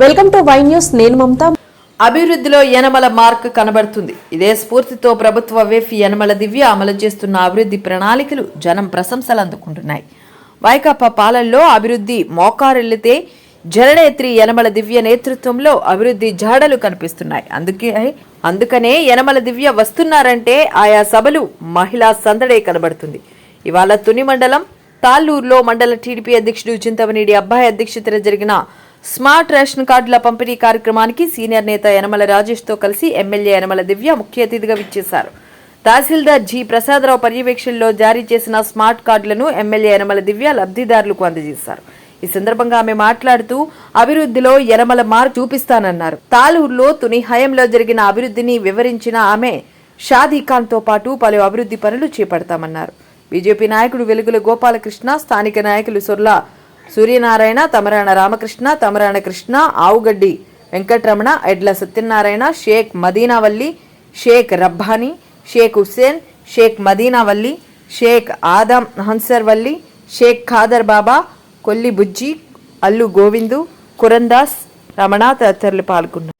Welcome to Y news నేను మమత. అభివృద్ధిలో Yanamala mark కనబడుతుంది. ఇదే స్ఫూర్తితో ప్రభుత్వ వేఫ్ యనమల దివ్య అమలు చేస్తున్న అభివృద్ధి ప్రణాళికలు జనం ప్రశంసలు అందుకుంటున్నాయి. వైకాపా పాలనలో అభివృద్ధి మోకారెళ్ళితే జననేత్రి యనమల దివ్య నేతృత్వంలో అభివృద్ధి జాడలు కనిపిస్తున్నాయి. అందుకే అందుకనే యనమల దివ్య వస్తున్నారంటే ఆయా సభలు మహిళా సందడే కనబడుతుంది. ఇవాళ తుని మండలం తాళ్ళూరులో మండల టీడీపీ అధ్యక్షుడు చింతవనేడి అబ్బాయి అధ్యక్షతన జరిగిన స్మార్ట్ రేషన్ కార్డుల పంపిణీ కార్యక్రమానికి సీనియర్ నేత యనమల రాజేష్తో కలిసి ఎమ్మెల్యే యనమల దివ్య ముఖ్య అతిథిగా విచ్చేశారు. తహసీల్దార్ జి ప్రసాదరావు పర్యవేక్షణలో జారీ చేసిన స్మార్ట్ కార్డులను ఎమ్మెల్యే యనమల దివ్య లబ్ధిదారులకు అందజేశారు. ఈ సందర్భంగా ఆమె మాట్లాడుతూ అభివృద్ధిలో యనమల మార్ చూపిస్తానన్నారు. తాలూరులో తుని హయంలో జరిగిన అభివృద్ధిని వివరించిన ఆమె షాదీ ఖాన్తో పాటు పలు అభివృద్ధి పనులు చేపడతామన్నారు. బీజేపీ నాయకుడు వెలుగుల గోపాలకృష్ణ స్థానిక నాయకులు సొర్లా సూర్యనారాయణ తమరాణ రామకృష్ణ తమరాణ కృష్ణ ఆవుగడ్డి వెంకటరమణ ఎడ్ల సత్యనారాయణ షేక్ మదీనావల్లి షేక్ రబ్బానీ షేక్ హుస్సేన్ షేక్ మదీనావల్లి షేక్ ఆదం హన్సర్వల్లి షేక్ ఖాదర్ బాబా కొల్లి బుజ్జి అల్లు గోవిందు కురందాస్ రమణ తదితరులు పాల్గొన్నారు.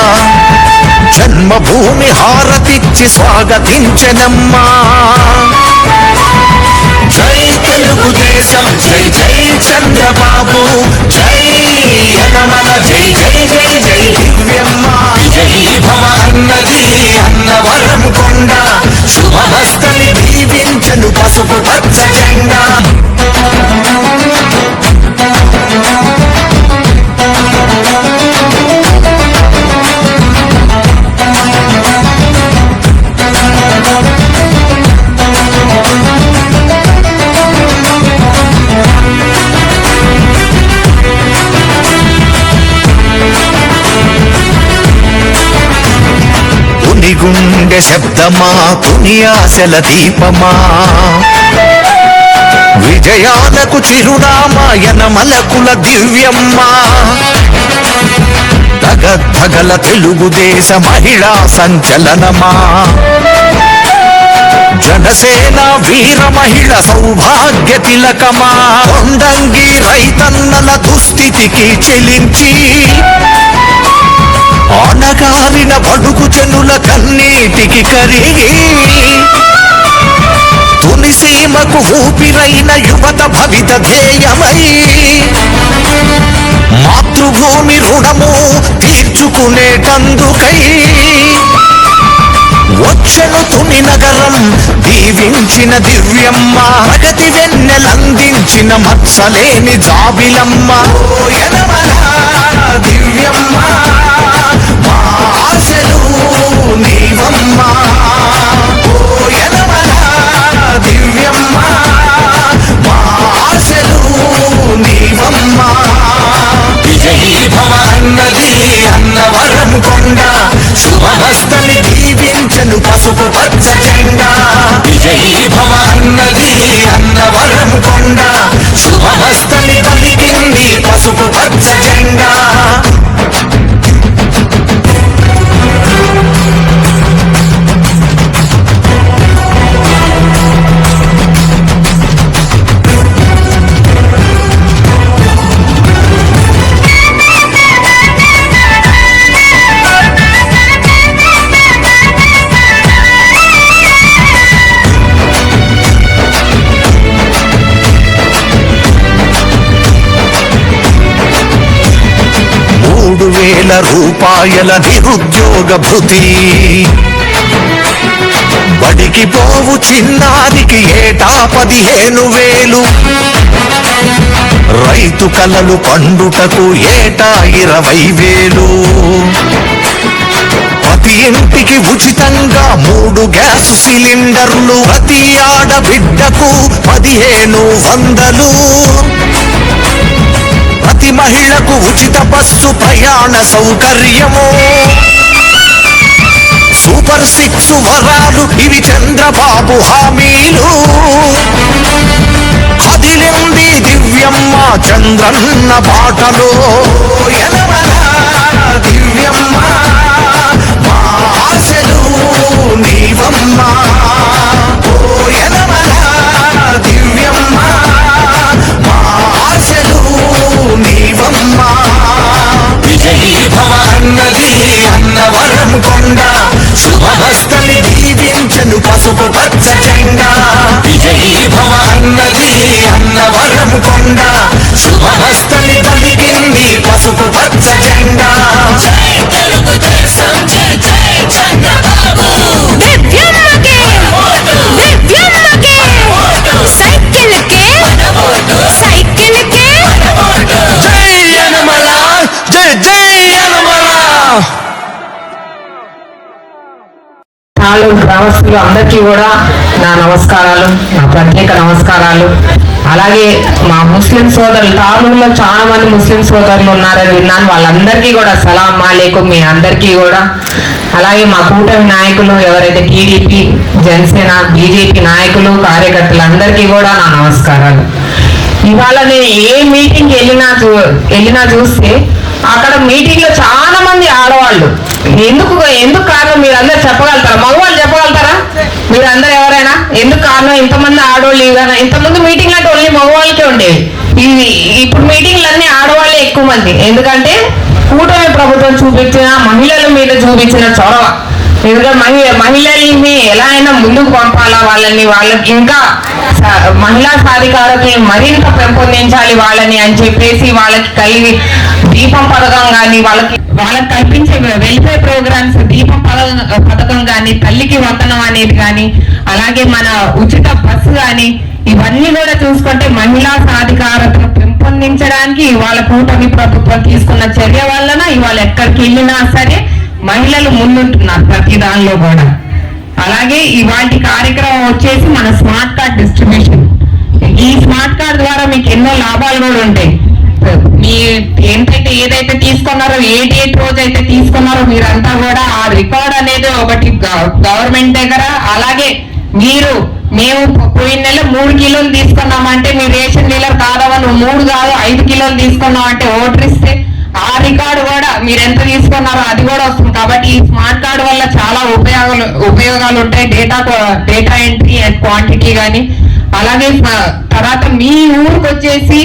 జన్మభూమి హారతిచ్చి స్వాగతించనమ్మా. జై తెలుగుదేశం జై జై చంద్రబాబు. జై యనమల జై జై జై జై దివ్యమ్మ. జై భవ అన్నది అన్నవరం కొండ. శుభహస్తని దీవించను పసుపు పచ్చ జెండా. శబ్దమా తుని దీపమా? విజయాలకు చిరునామాయన మలకుల దివ్యమ్మా? తగద్ధగల తెలుగుదేశ మహిళా సంచలనమా? జనసేన వీర మహిళ సౌభాగ్య తిలకమా? కొండంగి రైతన్నల దుస్థితికి చెలించి కారిన బడుగు జనుల కన్నీటికి కరిగి తునిసీమకు ఊపిరైన యువత భవిత ధ్యేయమై మాతృభూమి రుణము తీర్చుకునేటందుకై వచ్చను తుని నగరం దీవించిన దివ్యమ్మ ప్రగతి వెన్నెలందించిన మత్సలేని జాబిలమ్మ. దివ్యమ్మ. ఆశలు నీవమ్మ. ఓ దివ్యమ్మ. మా ఆశలు నీవమ్మ. విజయీ భవ అన్నది అన్నవరం కొండ. శుభమస్తని దీవించను పసుపు పచ్చ జెండా విజయీ భవ అన్నది అన్నవరం కొండ. పలికింది పసుపు పచ్చ జెండా రూపాయల నిరుద్యోగ భృతి. బడికి పోవు చిన్నానికి ఏటా పదిహేను వేలు. రైతు కలలు పండుటకు ఏటా ఇరవై వేలు. ప్రతి ఇంటికి ఉచితంగా మూడు గ్యాస్ సిలిండర్లు ప్రతి ఆడబిడ్డకు పదిహేను వందలు. ప్రతి మహిళకు ఉచిత బస్సు ప్రయాణ సౌకర్యము. సూపర్ సిక్స్ వరాలు ఇవి చంద్రబాబు హామీలు. అదిలింది దివ్యమ్మ చంద్రన్న బాటలో. దివ్యమ్మ మా ఆశలు నీవమ్మ. ఓ ఎనమల కొండ శుభహస్తని దీవించను పసుపు పచ్చ జెండా. విజయీ భవ అన్నది అన్నవరం కొండ. శుభహస్త గ్రామస్తులు అందరికీ కూడా నా నమస్కారాలు నా ప్రత్యేక నమస్కారాలు. అలాగే మా ముస్లిం సోదరులు తాళూరులో చాలా మంది ముస్లిం సోదరులు ఉన్నారని విన్నాను. వాళ్ళందరికీ కూడా సలాం మాలేకుం మీ అందరికీ కూడా. అలాగే మా కూటమి నాయకులు ఎవరైతే టీడీపీ జనసేన బీజేపీ నాయకులు కార్యకర్తలు అందరికీ కూడా నా నమస్కారాలు. ఇవాళ నేను ఏ మీటింగ్ వెళ్ళినా చూ వెళ్ళినా చూస్తే అక్కడ మీటింగ్లో చాలా మంది ఆడవాళ్ళు ఎందుకు ఎందుకు కారణం మీరు అందరు చెప్పగలుగుతారా? మగవాళ్ళు చెప్పగలుగుతారా? మీరు అందరు ఎవరైనా? ఎందుకు కారణం? ఇంతమంది ఆడవాళ్ళు ఇవ్వనా? ఇంతమంది మీటింగ్లు అంటే ఓన్లీ మగవాళ్ళకే ఉండేవి. ఇవి ఇప్పుడు మీటింగ్లు అన్ని ఆడవాళ్ళే ఎక్కువ మంది. ఎందుకంటే కూటమి ప్రభుత్వం చూపించిన మహిళల మీద చూపించిన చొరవ. ఎందుకంటే మహిళ మహిళల్ని ఎలా అయినా ముందుకు పంపాలా వాళ్ళని? వాళ్ళకి ఇంకా మహిళా సాధికారతని మరింత పెంపొందించాలి వాళ్ళని అని చెప్పేసి వాళ్ళకి కలిగి దీపం పథకం కానీ వాళ్ళకి వాళ్ళకి కల్పించే వెల్ఫేర్ ప్రోగ్రామ్స్ దీపం పథకం పథకం కానీ తల్లికి వందనం అనేది కానీ అలాగే మన ఉచిత బస్సు కానీ ఇవన్నీ కూడా చూసుకుంటే మహిళా సాధికారతను పెంపొందించడానికి ఇవాళ కూటమి ప్రభుత్వం తీసుకున్న చర్య వలన ఇవాళ ఎక్కడికి వెళ్ళినా సరే మహిళలు ముందుంటున్నారు ప్రతి దానిలో కూడా. అలాగే ఇవాటి కార్యక్రమం వచ్చేసి మన స్మార్ట్ కార్డ్ డిస్ట్రిబ్యూషన్. ఈ స్మార్ట్ కార్డ్ ద్వారా మీకు ఎన్నో లాభాలు కూడా ఉంటాయి. మీ ఏంటైతే ఏదైతే తీసుకున్నారో ఏ డేట్ రోజు అయితే తీసుకున్నారో మీరంతా కూడా ఆ రికార్డ్ అనేది ఒకటి గవర్నమెంట్ దగ్గర. అలాగే మీరు మేము పోయిన నెల మూడు కిలోలు తీసుకున్నామంటే మీ రేషన్ డీలర్ కాదవా నువ్వు మూడు కాదు ఐదు కిలోలు తీసుకున్నామంటే ఓటర్ ఇస్తే ఆ రికార్డు కూడా మీరు ఎంత తీసుకున్నారో అది కూడా వస్తుంది. కాబట్టి ఈ స్మార్ట్ కార్డు వల్ల చాలా ఉపయోగాలు ఉపయోగాలు ఉంటాయి. Data data entry and quantity కానీ అలాగే తర్వాత మీ ఊరికి వచ్చేసి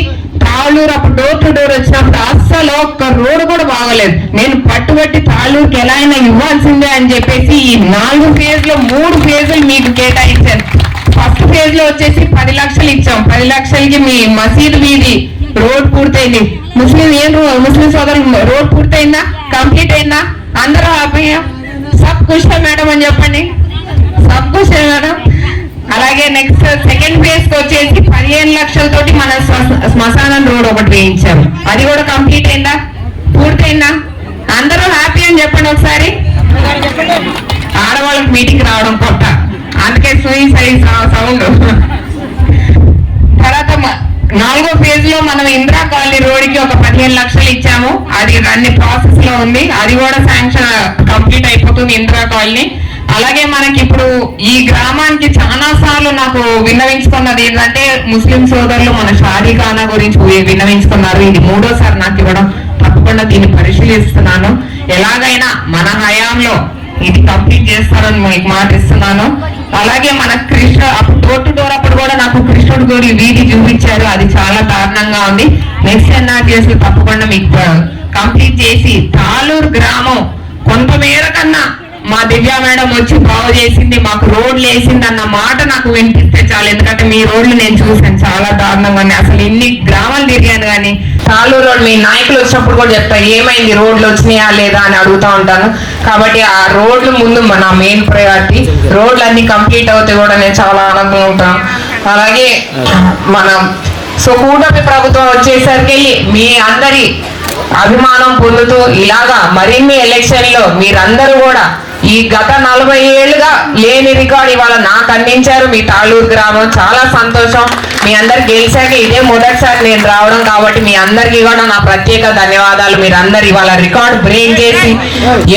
తాళూరు అప్పుడు డోర్ టు డోర్ వచ్చినప్పుడు అస్సలు ఒక్క రోడ్డు కూడా బాగలేదు. నేను పట్టుబట్టి తాళూరుకి ఎలా అయినా ఇవ్వాల్సిందే అని చెప్పేసి ఈ నాలుగు ఫేజ్లో మూడు ఫేజులు మీకు కేటాయించాను. ఫస్ట్ ఫేజ్లో వచ్చేసి పది లక్షలు ఇచ్చాం. పది లక్షలకి మీ మసీద్ వీధి రోడ్ పూర్తయింది. ముస్లిం ఏం రో- ముస్లిం సోదరులు రోడ్ పూర్తయిందా? కంప్లీట్ అయిందా? అందరూ హ్యాపీయా సబ్ ఖుష్ మేడం అని చెప్పండి. సబ్ ఖుష్ మేడం. అలాగే నెక్స్ట్ సెకండ్ ఫేజ్కి వచ్చేసి పదిహేను లక్షలతోటి మన శ్మశానం రోడ్ ఒకటి వేయించాం అది కూడా కంప్లీట్ అయిందా? పూర్తయిందా? అందరూ హ్యాపీ అని చెప్పండి ఒకసారి. ఆడవాళ్ళకి మీటింగ్ రావడం కొత్త. అందుకే సూయి సై సౌండ్. తర్వాత నాలుగో ఫేజ్లో మనం ఇందిరా కాలనీ రోడ్కి ఒక పదిహేను లక్షలు ఇచ్చాము. అది అన్ని ప్రాసెస్లో ఉంది. అది కూడా శాంక్షన్ కంప్లీట్ అయిపోతుంది ఇందిరా కాలనీ. అలాగే మనకి ఇప్పుడు ఈ గ్రామానికి చాలా సార్లు నాకు విన్నవించుకున్నది ఏంటంటే ముస్లిం సోదరులు మన షాదీఖానా గురించి విన్నవించుకున్నారు. ఇది మూడోసారి నాకు ఇవ్వడం. తప్పకుండా దీన్ని పరిశీలిస్తున్నాను. ఎలాగైనా మన హయాంలో ఇది కంప్లీట్ చేస్తారని మీకు మాట ఇస్తున్నాను. అలాగే మన కృష్ణ అప్పుడు డోర్ అప్పుడు కూడా నాకు కృష్ణుడు గుడి వీధి చూపించారు. అది చాలా దారుణంగా ఉంది. నెక్స్ట్ ఎన్ఆర్జీఎస్ తప్పకుండా మీకు కంప్లీట్ చేసి తాలూరు గ్రామం కొంతమేర కన్నా మా దివ్య మేడం వచ్చి బాగు చేసింది మాకు రోడ్లు వేసింది అన్న మాట నాకు వినిపిస్తే చాలు. ఎందుకంటే మీ రోడ్లు నేను చూసాను చాలా దారుణంగా అసలు ఇన్ని గ్రామాలు తిరిగాను కానీ తాలూరు రోడ్ మీ నాయకులు వచ్చినప్పుడు కూడా చెప్తారు ఏమైంది? రోడ్లు వచ్చినాయా లేదా అని అడుగుతా ఉంటాను. కాబట్టి ఆ రోడ్లు ముందు మన మెయిన్ ప్రయారిటీ రోడ్లు అన్ని కంప్లీట్ అవుతే కూడా నేను చాలా ఆనందంగా ఉంటాను. అలాగే మనం సో కూటమి ప్రభుత్వం వచ్చేసరికి మీ అందరి అభిమానం పొందుతూ ఇలాగా మరిన్ని ఎలక్షన్లో మీరందరూ కూడా ఈ గత నలభై ఏళ్ళుగా లేని రికార్డ్ ఇవాళ నాకు అందించారు. మీ తాళూరు గ్రామం చాలా సంతోషం. మీ అందరు గెలిచాక ఇదే మొదటిసారి నేను రావడం కాబట్టి మీ అందరికీ కూడా నా ప్రత్యేక ధన్యవాదాలు. మీరందరు ఇవాళ రికార్డ్ బ్రేక్ చేసి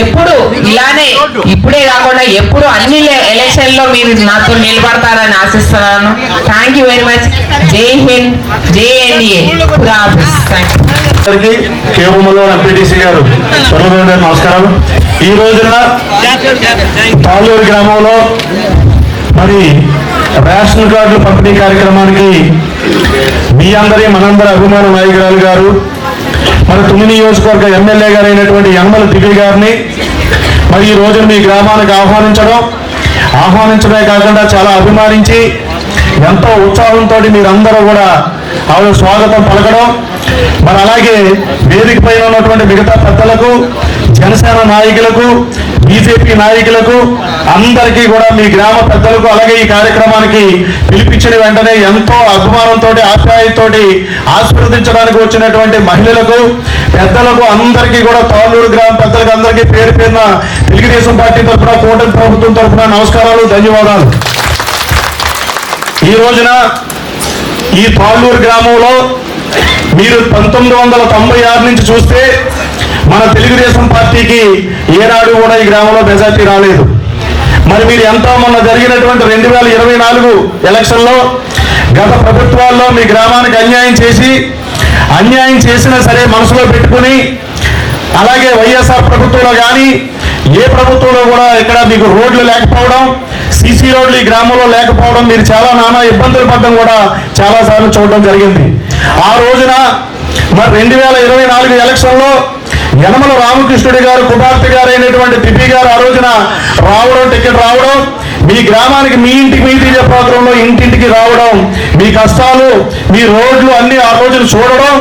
ఎప్పుడు ఇలానే ఇప్పుడే కాకుండా ఎప్పుడు అన్ని ఎలక్షన్లో మీరు నాతో నిలబడతారని ఆశిస్తున్నాను. థ్యాంక్ యూ వెరీ మచ్ జై హింద్. జై ఎన్డీఏ. థ్యాంక్ యూ కేవలంలో ఎంపీటీసీ గారు గారు నమస్కారాలు. ఈ రోజున తాళూరు గ్రామంలో మరి రేషన్ కార్డుల పంపిణీ కార్యక్రమానికి మీ అందరి మనందరి అభిమాన నాయకురాలు గారు మరి తుని నియోజకవర్గ ఎమ్మెల్యే గారు అయినటువంటి యనమల దివ్య గారిని మరి ఈ రోజున మీ గ్రామానికి ఆహ్వానించడం ఆహ్వానించడమే కాకుండా చాలా అభిమానించి ఎంతో ఉత్సాహంతో మీరందరూ కూడా ఆవిడ స్వాగతం పలకడం మరి అలాగే వేదిక పైన ఉన్నటువంటి మిగతా పెద్దలకు జనసేన నాయకులకు బీజేపీ నాయకులకు అందరికీ కూడా మీ గ్రామ పెద్దలకు అలాగే ఈ కార్యక్రమానికి పిలిపించిన వెంటనే ఎంతో అభిమానంతో ఆప్యాయతోటి ఆశీర్వదించడానికి వచ్చినటువంటి మహిళలకు పెద్దలకు అందరికీ కూడా తాళ్ళూరు గ్రామ పెద్దలకు అందరికీ పేరు పేరున తెలుగుదేశం పార్టీ తరఫున కూటమి ప్రభుత్వం తరఫున నమస్కారాలు ధన్యవాదాలు. ఈ రోజున ఈ తాళ్ళూరు గ్రామంలో మీరు పంతొమ్మిది వందల తొంభై ఆరు నుంచి చూస్తే మన తెలుగుదేశం పార్టీకి ఏనాడు కూడా ఈ గ్రామంలో మెజార్టీ రాలేదు. మరి మీరు ఎంతో మొన్న జరిగినటువంటి రెండు వేల ఇరవై నాలుగు ఎలక్షన్లో గత ప్రభుత్వాల్లో మీ గ్రామానికి అన్యాయం చేసి అన్యాయం చేసినా సరే మనసులో పెట్టుకుని అలాగే వైఎస్ఆర్ ప్రభుత్వంలో కానీ ఏ ప్రభుత్వంలో కూడా ఇక్కడ మీకు రోడ్లు లేకపోవడం సీసీ రోడ్లు ఈ గ్రామంలో లేకపోవడం మీరు చాలా నానా ఇబ్బందులు పడడం కూడా చాలా సార్లు చూడడం జరిగింది. ఆ రోజున మరి రెండు వేల ఇరవై నాలుగు ఎలక్షన్లో యనమల రామకృష్ణుడి గారు కుమార్తె గారు అయినటువంటి దిపి గారు ఆ రోజున రావడం టికెట్ రావడం మీ గ్రామానికి మీ ఇంటికి మీ ఇంటికి చెప్పాత్రంలో ఇంటింటికి రావడం మీ కష్టాలు మీ రోడ్లు అన్ని ఆ రోజులు చూడడం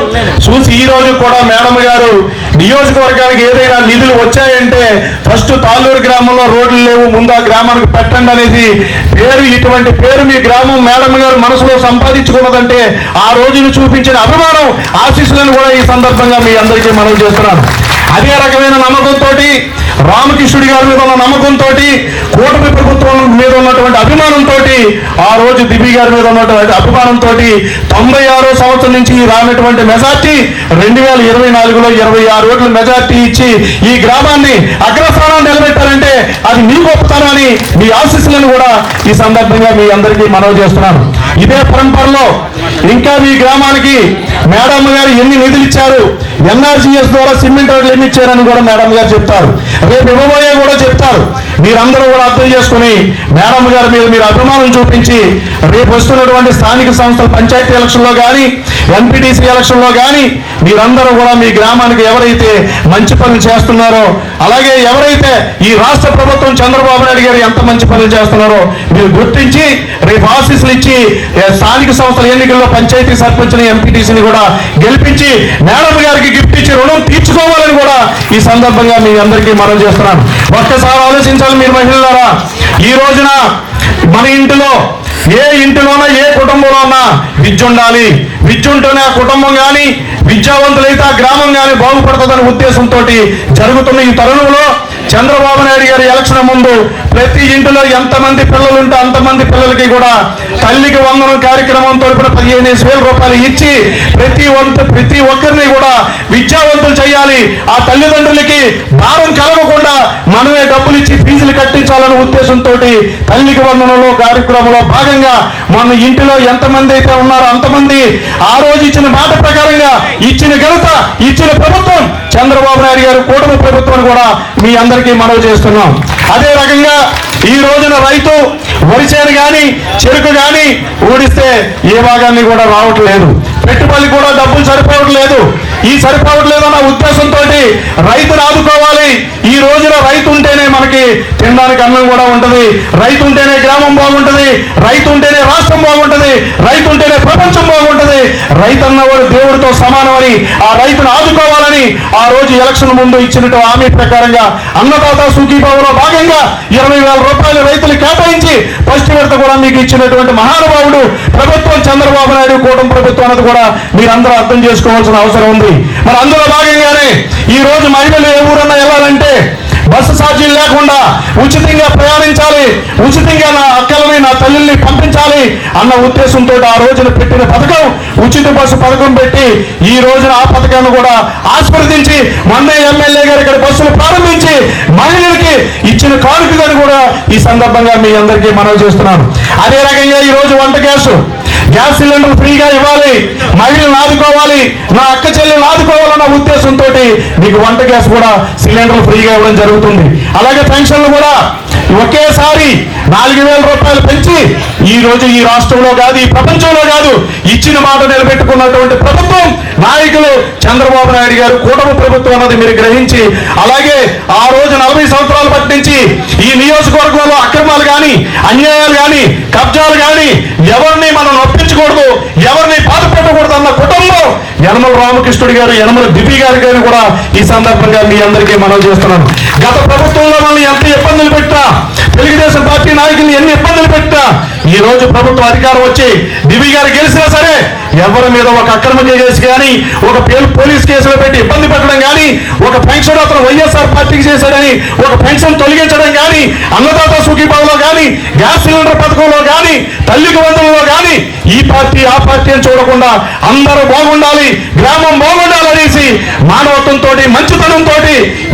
చూసి ఈ రోజు కూడా మేడం గారు నియోజకవర్గానికి ఏదైనా నిధులు వచ్చాయంటే ఫస్ట్ తాళ్ళూరు గ్రామంలో రోడ్లు లేవు ముందు ఆ గ్రామానికి పెట్టండి అనేది పేరు ఇటువంటి పేరు మీ గ్రామం మేడం గారు మనసులో సంపాదించుకున్నదంటే ఆ రోజును చూపించిన అభిమానం ఆశీస్సులను కూడా ఈ సందర్భంగా మీ అందరికీ మనవి చేస్తున్నాను. అదే రకమైన నమ్మకంతో రామకృష్ణుడి గారి మీద ఉన్న నమ్మకంతో కూటమి ప్రభుత్వం మీద ఉన్నటువంటి అభిమానంతో ఆ రోజు దిబి గారి మీద ఉన్నటువంటి అభిమానంతో తొంభై ఆరో సంవత్సరం నుంచి రానటువంటి మెజార్టీ రెండు వేల ఇరవై నాలుగులో ఇరవై ఆరు ఓట్ల మెజార్టీ ఇచ్చి ఈ గ్రామాన్ని అగ్రస్థానం నిలబెట్టారంటే అది మీ గొప్పతనాన్ని మీ ఆశీస్సులను కూడా ఈ సందర్భంగా మీ అందరికీ మనవి చేస్తున్నాను. ఇదే పరంపరలో ఇంకా మీ గ్రామానికి మేడం గారు ఎన్ని నిధులు ఇచ్చారు? ఎన్ఆర్జీఎస్ ద్వారా సిమెంట్ రోడ్లు ఎన్ని ఇచ్చారని కూడా మేడం గారు చెప్తారు. రేపు ఇవ్వబోయే కూడా చెప్తారు. మీరందరూ కూడా అర్థం చేసుకుని మేడం గారి మీద మీరు అభిమానం చూపించి రేపు వస్తున్నటువంటి స్థానిక సంస్థల పంచాయతీ ఎలక్షన్లో కానీ ఎంపీటీసీ ఎలక్షన్లో కానీ మీరందరూ కూడా మీ గ్రామానికి ఎవరైతే మంచి పనులు చేస్తున్నారో అలాగే ఎవరైతే ఈ రాష్ట్ర ప్రభుత్వం చంద్రబాబు నాయుడు గారు ఎంత మంచి పనులు చేస్తున్నారో మీరు గుర్తించి రేపు ఆఫీసులు ఇచ్చి స్థానిక సంస్థల ఎన్నికల్లో పంచాయతీ సర్పంచ్ని ఎంపీటీసీని కూడా గెలిపించి మేడం గారికి గిఫ్ట్ ఇచ్చి రుణం తీర్చుకోవాలని కూడా ఈ సందర్భంగా మీ అందరికీ మనం చేస్తున్నాను ఒక్కసారి ఆలోచించాలి మీరు మహిళలారా. ఈ రోజున మన ఇంటిలో ఏ ఇంటిలోనా ఏ కుటుంబంలో ఉన్నా విద్య ఉండాలి. విద్య ఉంటేనే ఆ కుటుంబం కానీ విద్యావంతులైతే ఆ గ్రామం కానీ బాగుపడుతుందనే ఉద్దేశంతో జరుగుతున్న ఈ తరుణంలో చంద్రబాబు నాయుడు గారి ఎలక్షన్ ముందు ప్రతి ఇంటిలో ఎంతమంది పిల్లలు ఉంటే అంతమంది పిల్లలకి కూడా తల్లికి వందనం కార్యక్రమం తరపున పదిహేను వేల రూపాయలు ఇచ్చి ప్రతి వంతు ప్రతి ఒక్కరిని కూడా విద్యావంతులు చేయాలి. ఆ తల్లిదండ్రులకి భారం కలగకుండా మనమే డబ్బులు ఇచ్చి ఫీజులు కట్టించాలనే ఉద్దేశంతో తల్లికి వందనంలో కార్యక్రమంలో భాగంగా మన ఇంటిలో ఎంతమంది అయితే ఉన్నారో అంతమంది ఆ రోజు ఇచ్చిన మాట ప్రకారంగా ఇచ్చిన ఘనత ఇచ్చిన ప్రభుత్వం చంద్రబాబు నాయుడు గారు కూటమి ప్రభుత్వం కూడా మీ అందరికీ మనవి చేస్తున్నాం. అదే రకంగా ఈ రోజున రైతు వరిచేను కానీ చెరుకు కానీ ఊడిస్తే ఏ భాగాన్ని కూడా రావట్లేదు. పెట్టుబడి కూడా డబ్బులు సరిపోవట్లేదు ఈ సరిపోవట్లేదు అన్న ఉద్దేశంతో రైతును ఆదుకోవాలి. ఈ రోజున రైతు ఉంటేనే మనకి తినడానికి అన్నం కూడా ఉంటది. రైతు ఉంటేనే గ్రామం బాగుంటది. రైతు ఉంటేనే రాష్ట్రం బాగుంటది. రైతు ఉంటేనే ప్రపంచం బాగుంటది. రైతు అన్నవాడు దేవుడితో సమానమని ఆ రైతును ఆదుకోవాలని ఆ రోజు ఎలక్షన్ ముందు ఇచ్చినట్టు హామీ ప్రకారంగా అన్నదాత సుఖీభావంలో భాగంగా ఇరవై వేల రూపాయలు రైతులు కేటాయించి ఫస్ట్ విడత కూడా మీకు ఇచ్చినటువంటి మహానుభావుడు ప్రభుత్వం చంద్రబాబు నాయుడు కూటమి ప్రభుత్వం అన్నది కూడా మీరందరూ అర్థం చేసుకోవాల్సిన అవసరం ఉంది. మరి అందులో భాగంగానే ఈ రోజు మహిళలు ఏ ఊరన్నా వెళ్ళాలంటే బస్సు ఛార్జీలు లేకుండా ఉచితంగా ప్రయాణించాలి ఉచితంగా నా అక్కలని నా తల్లిని పంపించాలి అన్న ఉద్దేశంతో ఆ రోజున పెట్టిన పథకం ఉచిత బస్సు పథకం పెట్టి ఈ రోజున ఆ పథకాన్ని కూడా ఆస్వాదించి మొన్న ఎమ్మెల్యే గారు ఇక్కడ బస్సులు ప్రారంభించి మహిళలకి ఇచ్చిన కానుకలను కూడా ఈ సందర్భంగా మీ అందరికీ మనవి చేస్తున్నాను. అదే రకంగా ఈ రోజు వంట గ్యాస్. గ్యాస్ సిలిండర్ ఫ్రీగా ఇవ్వాలి మహిళలు ఆదుకోవాలి నా అక్క చెల్లెలు ఆదుకోవాలన్న ఉద్దేశంతో మీకు వంట గ్యాస్ కూడా సిలిండర్ ఫ్రీగా ఇవ్వడం జరుగుతుంది. అలాగే పెన్షన్లు కూడా ఒకేసారి నాలుగు వేల రూపాయలు పెంచి ఈ రోజు ఈ రాష్ట్రంలో కాదు ఈ ప్రపంచంలో కాదు ఇచ్చిన మాట నిలబెట్టుకున్నటువంటి ప్రభుత్వం నాయకులు చంద్రబాబు నాయుడు గారు కూటమి ప్రభుత్వం అన్నది మీరు గ్రహించి అలాగే ఆ రోజు నలభై సంవత్సరాలు పట్టించి ఈ నియోజకవర్గంలో అక్రమాలు కానీ అన్యాయాలు కానీ కబ్జాలు కానీ ఎవరిని మనం నొప్పించకూడదు ఎవరిని బాధ పెట్టకూడదు అన్న కుటుంబం యనమల రామకృష్ణుడి గారు యనమల దిపి గారి గారు కూడా ఈ సందర్భంగా మీ అందరికీ మనం చేస్తున్నాను. గత ప్రభుత్వంలో మనం ఎంత ఇబ్బందులు పెట్టా తెలుగుదేశం పార్టీ నాయకులు ఎన్ని ఇబ్బందులు పెట్టా ఈ రోజు ప్రభుత్వం అధికారం వచ్చి దివి గారు గెలిచినా సరే ఎవరి మీద ఒక అక్రమ కేసు కానీ ఒక పోలీస్ కేసులో పెట్టి ఇబ్బంది పెట్టడం కానీ ఒక పెన్షన్ అతను వైఎస్ఆర్ పార్టీకి చేశాడని ఒక పెన్షన్ తొలగించడం కానీ అన్నదాత సుఖీభావంలో కానీ గ్యాస్ సిలిండర్ పథకంలో కానీ తల్లికి వందనంలో కానీ ఈ పార్టీ ఆ పార్టీ అని చూడకుండా అందరూ బాగుండాలి గ్రామం బాగుండాలి అనేసి మానవత్వంతో మంచితనంతో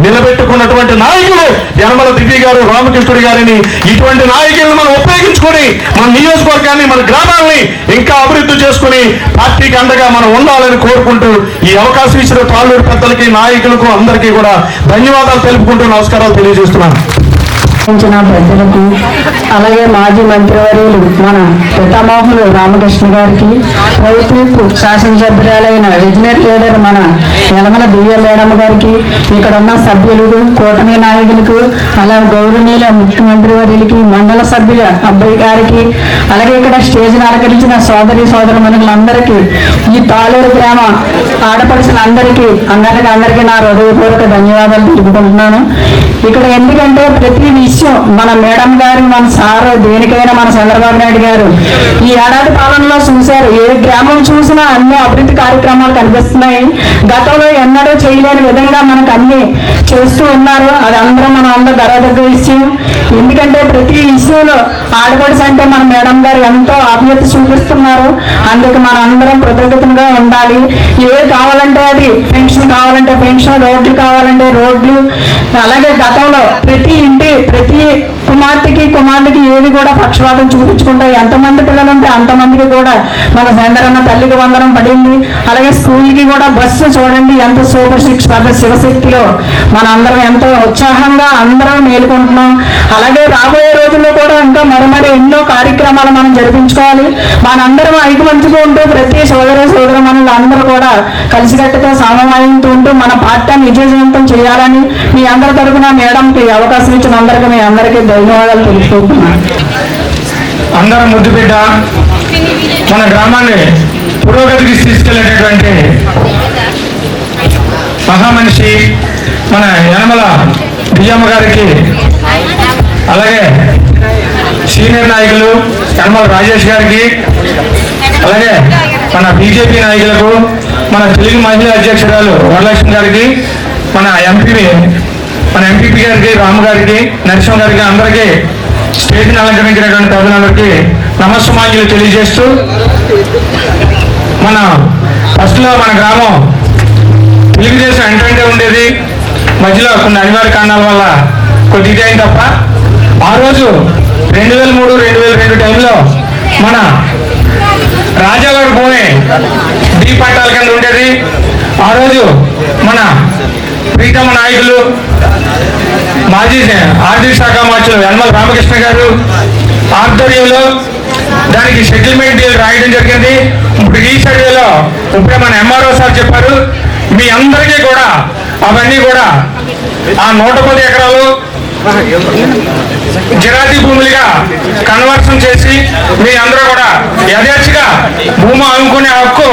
నిలబెట్టుకున్నటువంటి నాయకులు యనమల దివ్య గారు రామకృష్ణుడి గారిని. ఇటువంటి నాయకులను మనం ఉపయోగించుకొని మనం నియోజకవర్గాన్ని మన గ్రామాల్ని ఇంకా అభివృద్ధి చేసుకుని పార్టీకి అండగా మనం ఉండాలని కోరుకుంటూ ఈ అవకాశం ఇచ్చిన తాళ్ళూరు పెద్దలకి నాయకులకు అందరికీ కూడా ధన్యవాదాలు తెలుపుకుంటూ నమస్కారాలు తెలియజేస్తున్నాను. ఇచ్చిన ప్రజలకు అలాగే మాజీ మంత్రివర్యులు మన పితామోహులు రామకృష్ణ గారికి ప్రభుత్వపు శాసనసభ్యురాలైన విజనరీ లీడర్ మన యలమల దివ్య మేడం గారికి ఇక్కడ ఉన్న సభ్యులకు కూటమి నాయకులకు అలాగే గౌరవనీయుల ముఖ్యమంత్రి వర్యులకి మండల సభ్యుల అబ్బాయి గారికి అలాగే ఇక్కడ స్టేజ్ని అలంకరించిన సోదరి సోదరుమణులందరికీ ఈ తాలూరు గ్రామ ఆడపడుచులందరికీ అందరికీ అందరికీ నా హృదయపూర్వక ధన్యవాదాలు తెలుపుకుంటున్నాను. ఇక్కడ ఎందుకంటే ప్రతి విషయం. మన మేడం గారు మన సార్ దేనికైనా మన చంద్రబాబు నాయుడు గారు. ఈ ఏడాది పాలనలో చూశారు ఏ గ్రామం చూసినా అన్ని అభివృద్ధి కార్యక్రమాలు కనిపిస్తున్నాయి. గతంలో ఎన్నడూ చేయలేని విధంగా మనకు అన్ని చేస్తూ ఉన్నారు. అది అందరం మనం అందరూ గర్వదగ్గ విషయం ఎందుకంటే ప్రతి ఇష్యూలో ఆడపడుచు అంటే మన మేడం గారు ఎంతో ఆప్యత చూపిస్తున్నారు. అందుకు మన అందరం కృతజ్ఞతంగా ఉండాలి. ఏ కావాలంటే అది పెన్షన్ కావాలంటే పెన్షన్ రోడ్లు కావాలంటే రోడ్లు. అలాగే గతంలో ప్రతి ఇంటి ప్రతి కుమార్తెకి కుమారుడికి ఏది కూడా పక్షపాతం చూపించుకుంటా ఎంతమంది పిల్లలు ఉంటే అంతమందికి కూడా మన సందరన్న తల్లికి వందరం పడింది. అలాగే స్కూల్కి కూడా బస్సు చూడండి ఎంత సూపర్ సిక్స్ పెద్ద శివశక్తిలో. మన అందరం ఎంతో ఉత్సాహంగా అందరం మేలుకుంటున్నాం. అలాగే రాబోయే రోజుల్లో కూడా ఇంకా మరి మరి ఎన్నో కార్యక్రమాలు మనం జరిపించుకోవాలి. మనందరం ఐకమంచుగా ఉంటూ ప్రతి సోదర సోదర మనలు అందరూ కూడా కలిసికట్టుగా సమన్వయంతో ఉంటూ మన పార్టీ విజయవంతం చేయాలని మీ అందరి తరపున మేడంకి అవకాశం ఇచ్చిన అందరికీ మీ అందరికీ ధన్యవాదాలు తెలుసుకుంటున్నాను అందరం ముద్దు బిడ్డ. మన గ్రామాన్ని పురోగతికి తీసుకెళ్ళేటటువంటి మహామనిషి మన యనమల బియ్యమ్మ గారికి అలాగే సీనియర్ నాయకులు యనమల రాజేష్ గారికి అలాగే మన బీజేపీ నాయకులకు మన తెలుగు మహిళా అధ్యక్షురాలు వరలక్ష్మి గారికి మన ఎంపీ మన ఎంపీపీ గారికి రాము గారికి నరసింహ గారికి అందరికీ స్టేట్ని అలంకరించినటువంటి తదనాలకి నమస్సమాంజలు తెలియజేస్తూ మన ఫస్ట్లో మన గ్రామం తెలుగుదేశం ఎంటంటే ఉండేది. మధ్యలో కొన్ని అనివార్య కారణాల వల్ల కొద్ది అయింది తప్ప ఆ రోజు రెండు వేల మూడు రెండు వేల రెండు టైంలో మన రాజావారి భూమి డీ పట్టాల కింద ఉండేది. ఆ రోజు మన ప్రీతమ నాయకులు మాజీ ఆర్థిక శాఖ మంత్రులు యనమల రామకృష్ణ గారు ఆధ్వర్యంలో దానికి సెటిల్మెంట్ డీల్ రాయడం జరిగింది. ఇప్పుడు ఈ సర్వేలో ఇప్పుడే మన ఎంఆర్ఓ సార్ చెప్పారు. మీ అందరికీ కూడా అవన్నీ కూడా ఆ నూట పది ఎకరాలు జిరాతి భూములుగా కన్వర్షన్ చేసి మీ అందరూ కూడా యథేచ్ఛగా భూమి అమ్ముకునే హక్కు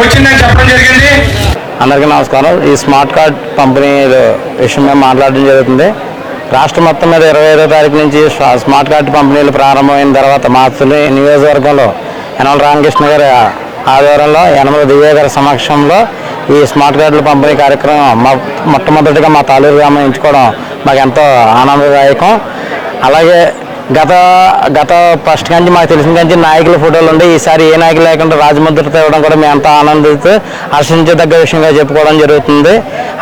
వచ్చిందని చెప్పడం జరిగింది. అందరికీ నమస్కారం. ఈ స్మార్ట్ కార్డ్ పంపిణీ విషయం మీద మాట్లాడడం జరుగుతుంది. రాష్ట్రం మొత్తం మీద ఇరవై ఐదో తారీఖు నుంచి స్మార్ట్ కార్డు పంపిణీలు ప్రారంభమైన తర్వాత మా నియోజకవర్గంలో యనమల రామకృష్ణ గారి ఆధ్వర్యంలో యనమల దివ్య గారి సమక్షంలో ఈ స్మార్ట్ కార్డుల పంపిణీ కార్యక్రమం మా మొట్టమొదటిగా మా తాలూరు గ్రామం ఎంచుకోవడం మాకు ఎంతో ఆనందదాయకం. అలాగే గత గత ఫస్ట్ నుంచి మాకు తెలిసిన నుంచి నాయకుల ఫోటోలు ఉండే. ఈసారి ఏ నాయకులు లేకుండా రాజముద్రతో తేవడం కూడా మేము ఎంతో ఆనందిస్తూ హర్షించదగ్గ విషయంగా చెప్పుకోవడం జరుగుతుంది.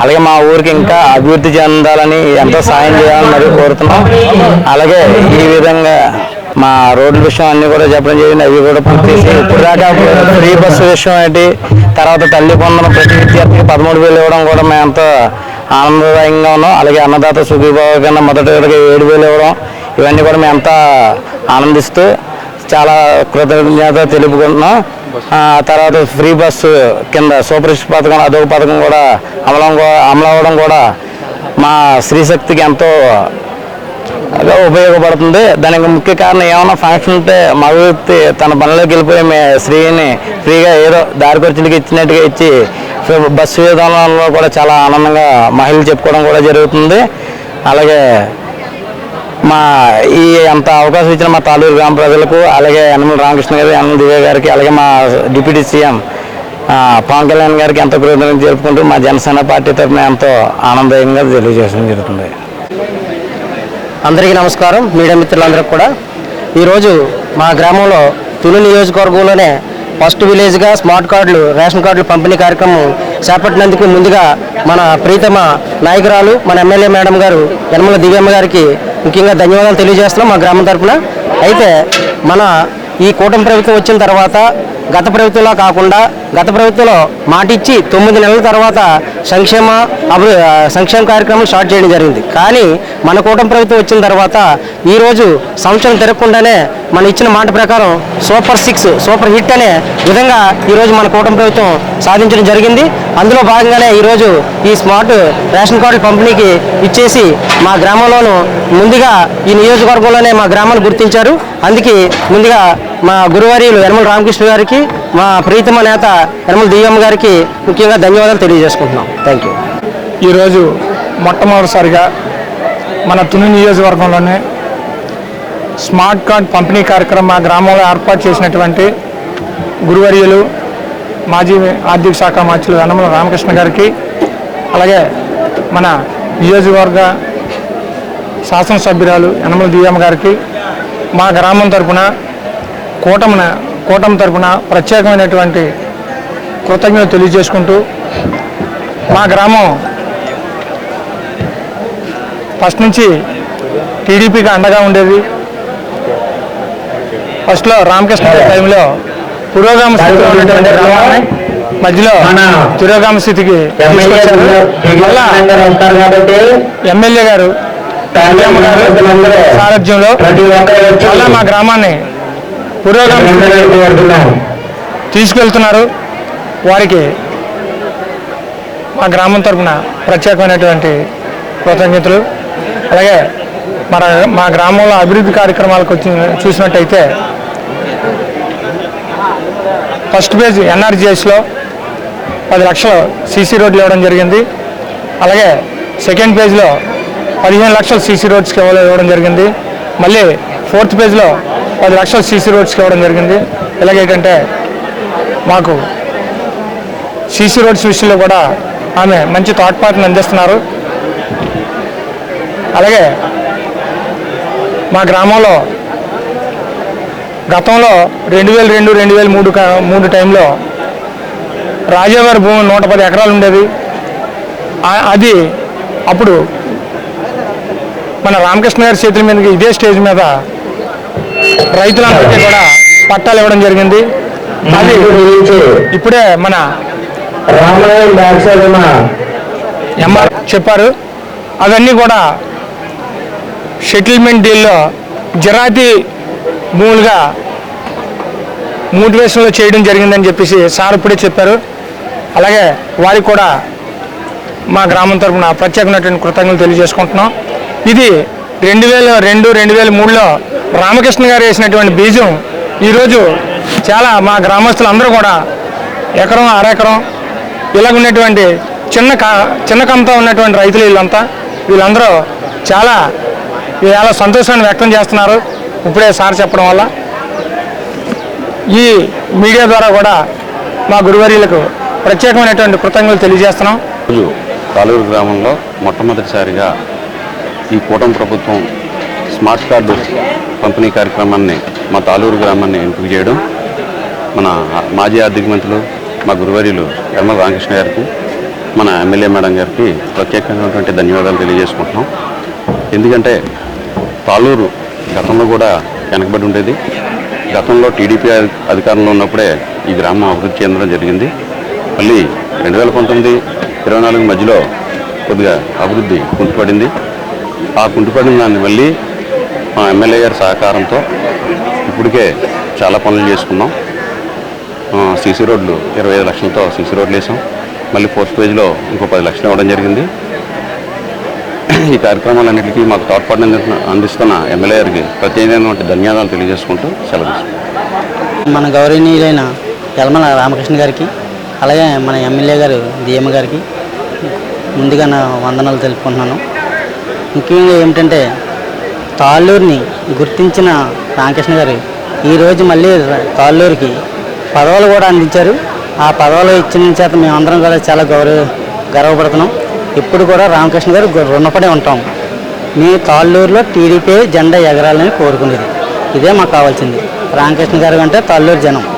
అలాగే మా ఊరికి ఇంకా అభివృద్ధి చెందాలని ఎంతో సాయం చేయాలని మరి కోరుతున్నాం. అలాగే ఈ విధంగా మా రోడ్ల విషయం అన్నీ కూడా చెప్పడం జరిగింది. అవి కూడా పూర్తి ఇప్పుడు దాకా ఫ్రీ బస్సు విషయం ఏంటి తర్వాత తల్లి పొందడం ప్రతి విద్యార్థికి పదమూడు వేలు ఇవ్వడం కూడా మేము ఎంతో ఆనందదాయంగా ఉన్నాం. అలాగే అన్నదాత సుఖీభావ కన్నా మొదటిగా ఏడు వేలు ఇవ్వడం ఇవన్నీ కూడా మేము అంతా ఆనందిస్తూ చాలా కృతజ్ఞత తెలుపుకుంటున్నాం. ఆ తర్వాత ఫ్రీ బస్సు కింద సూపర్ పథకం అదొక పథకం కూడా అమలం అమలు అవ్వడం కూడా మా స్త్రీశక్తికి ఎంతో ఉపయోగపడుతుంది. దానికి ముఖ్య కారణం ఏమైనా ఫంక్షన్ ఉంటే మగ వ్యక్తి తన పనిలోకి వెళ్ళిపోయి మే స్త్రీని ఫ్రీగా ఏదో దారి ఖర్చులకి ఇచ్చినట్టుగా ఇచ్చి బస్సు విధానంలో కూడా చాలా ఆనందంగా మహిళలు చెప్పుకోవడం కూడా జరుగుతుంది. అలాగే మా ఈ అంత అవకాశం ఇచ్చిన మా తాలూరు గ్రామ ప్రజలకు అలాగే యనమల రామకృష్ణ గారు యనమల దివ్య గారికి అలాగే మా డిప్యూటీ సీఎం పవన్ కళ్యాణ్ గారికి ఎంతో కృతజ్ఞతలు జరుపుకుంటూ మా జనసేన పార్టీ తరఫున ఎంతో ఆనందంగా తెలియజేయడం జరుగుతుంది. అందరికీ నమస్కారం. మీడియా మిత్రులందరికీ కూడా. ఈరోజు మా గ్రామంలో తులు నియోజకవర్గంలోనే ఫస్ట్ విలేజ్గా స్మార్ట్ కార్డులు రేషన్ కార్డులు పంపిణీ కార్యక్రమం చేపట్టినందుకు ముందుగా మన ప్రీతమ నాయకురాలు మన ఎమ్మెల్యే మేడం గారు యనమల దివ్యమ్మ గారికి ముఖ్యంగా ధన్యవాదాలు తెలియజేస్తున్నాం మా గ్రామం తరఫున అయితే మన ఈ కూటమి ప్రభుత్వం వచ్చిన తర్వాత గత ప్రభుత్వంలో కాకుండా గత ప్రభుత్వంలో మాటిచ్చి తొమ్మిది నెలల తర్వాత సంక్షేమ అభి సంక్షేమ కార్యక్రమం స్టార్ట్ చేయడం జరిగింది. కానీ మన కూటమి ప్రభుత్వం వచ్చిన తర్వాత ఈరోజు సంవత్సరం తిరగకుండానే మన ఇచ్చిన మాట ప్రకారం సూపర్ సిక్స్ సూపర్ హిట్ అనే విధంగా ఈరోజు మన కూటమి ప్రభుత్వం సాధించడం జరిగింది. అందులో భాగంగానే ఈరోజు ఈ స్మార్ట్ రేషన్ కార్డుల పంపిణీకి ఇచ్చేసి మా గ్రామంలోనూ ముందుగా ఈ నియోజకవర్గంలోనే మా గ్రామాన్ని గుర్తించారు. అందుకే ముందుగా మా గురువారియులు యనమల రామకృష్ణ గారికి మా ప్రీతమ నేత యనమల దివ్యమ్మ గారికి ముఖ్యంగా ధన్యవాదాలు తెలియజేసుకుంటున్నాం. థ్యాంక్ యూ ఈరోజు మొట్టమొదటిసారిగా మన తుని నియోజకవర్గంలోనే స్మార్ట్ కార్డ్ పంపిణీ కార్యక్రమం మా గ్రామంలో ఏర్పాటు చేసినటువంటి గురువర్యులు మాజీ ఆర్థిక శాఖ మంత్రులు యనమల రామకృష్ణ గారికి అలాగే మన నియోజకవర్గ శాసనసభ్యురాలు యనమల దివ్యమ్మ గారికి మా గ్రామం తరపున కూటమిన కూటమి తరపున ప్రత్యేకమైనటువంటి కృతజ్ఞత తెలియజేసుకుంటూ మా గ్రామం ఫస్ట్ నుంచి టీడీపీకి అండగా ఉండేది. ఫస్ట్లో రామకృష్ణ టైంలో పురోగమ స్థితిలో ఉన్నటువంటి గ్రామాన్ని మధ్యలో పురోగమ స్థితికి ఎమ్మెల్యే గారు సారథ్యంలో మా గ్రామాన్ని పురోగమనం తీసుకెళ్తున్నారు. వారికి మా గ్రామం తరపున ప్రత్యేకమైనటువంటి కృతజ్ఞతలు. అలాగే మన మా గ్రామంలో అభివృద్ధి కార్యక్రమాలకు వచ్చి చూసినట్టయితే ఫస్ట్ పేజ్ ఎన్ఆర్జిఎస్లో పది లక్షలు సీసీ రోడ్లు ఇవ్వడం జరిగింది. అలాగే సెకండ్ పేజ్లో పదిహేను లక్షలు సీసీ రోడ్స్కి ఇవ్వడం జరిగింది. మళ్ళీ ఫోర్త్ పేజ్లో పది లక్షలు సీసీ రోడ్స్కి ఇవ్వడం జరిగింది. ఇలాగేంటంటే మాకు సీసీ రోడ్స్ విషయంలో కూడా ఆమె మంచి థాట్ పార్ట్ని అందిస్తున్నారు. అలాగే మా గ్రామంలో గతంలో రెండు వేల రెండు రెండు వేల మూడు మూడు టైంలో రాజావారి భూమి నూట పది ఎకరాలు ఉండేది. అది అప్పుడు మన రామకృష్ణ గారి చేతుల మీదకి ఇదే స్టేజ్ మీద రైతులందరికీ కూడా పట్టాలు ఇవ్వడం జరిగింది. అది ఇప్పుడే మన ఎంఆర్ చెప్పారు. అవన్నీ కూడా సెటిల్మెంట్ డీల్లో జరాతి భూములుగా మోటివేషన్లో చేయడం జరిగిందని చెప్పేసి సార్ ఇప్పుడే చెప్పారు. అలాగే వారికి కూడా మా గ్రామం తరపున ప్రత్యేకమైనటువంటి కృతజ్ఞతలు తెలియజేసుకుంటున్నాం. ఇది రెండు వేల రెండు రెండు వేల మూడులో రామకృష్ణ గారు వేసినటువంటి బీజం ఈరోజు చాలా మా గ్రామస్తులందరూ కూడా ఎకరం అరెకరం ఇలాగ ఉన్నటువంటి చిన్న కా చిన్న కంతో ఉన్నటువంటి రైతులు వీళ్ళంతా వీళ్ళందరూ చాలా చాలా సంతోషాన్ని వ్యక్తం చేస్తున్నారు. ఇప్పుడే సార్ చెప్పడం వల్ల ఈ మీడియా ద్వారా కూడా మా గురువర్యులకు ప్రత్యేకమైనటువంటి కృతజ్ఞతలు తెలియజేస్తున్నాం. రోజు తాలూరు గ్రామంలో మొట్టమొదటిసారిగా ఈ కూటమి ప్రభుత్వం స్మార్ట్ కార్డు పంపిణీ కార్యక్రమాన్ని మా తాలూరు గ్రామాన్ని ఎంపిక చేయడం మన మాజీ ఆర్థిక మంత్రులు మా గురువర్యులు యర్మల రామకృష్ణ గారికి మన ఎమ్మెల్యే మేడం గారికి ప్రత్యేకమైనటువంటి ధన్యవాదాలు తెలియజేసుకుంటున్నాం. ఎందుకంటే తాలూరు గతంలో కూడా వెనకబడి ఉండేది. గతంలో టీడీపీ అధికారంలో ఉన్నప్పుడే ఈ గ్రామం అభివృద్ధి చెందడం జరిగింది. మళ్ళీ రెండు వేల పంతొమ్మిది ఇరవై నాలుగు మధ్యలో కొద్దిగా అభివృద్ధి కుంటుపడింది. ఆ కుంటుపడిన దాన్ని మళ్ళీ మా ఎమ్మెల్యే గారి సహకారంతో ఇప్పటికే చాలా పనులు చేసుకున్నాం. సీసీ రోడ్లు ఇరవై ఐదు లక్షలతో సీసీ రోడ్లు వేసాం. మళ్ళీ ఫోర్త్ పేజ్లో ఇంకో పది లక్షలు ఇవ్వడం జరిగింది. ఈ కార్యక్రమాలన్నింటికీ మాకు తోడ్పాటు అందిస్తున్న ఎమ్మెల్యే గారికి ప్రత్యేకమైనటువంటి ధన్యవాదాలు తెలియజేసుకుంటూ సెలవు మన గౌరవనీయులైన యలమల రామకృష్ణ గారికి అలాగే మన ఎమ్మెల్యే గారు దియమ్మ గారికి ముందుగా నా వందనాలు తెలుపుకుంటున్నాను. ముఖ్యంగా ఏమిటంటే తాళ్ళూరిని గుర్తించిన రామకృష్ణ గారు ఈరోజు మళ్ళీ తాళ్ళూరికి పదవులు కూడా అందించారు. ఆ పదవులు ఇచ్చిన చేత మేమందరం కూడా చాలా గౌరవ గర్వపడుతున్నాం. ఇప్పుడు కూడా రామకృష్ణ గారు రుణపడి ఉంటాం. మీ తాళ్ళూరులో టీడీపీ జెండా ఎగరాలని కోరుకునేది. ఇదే మాకు కావాల్సింది. రామకృష్ణ గారు అంటే తాళ్ళూరు జనం.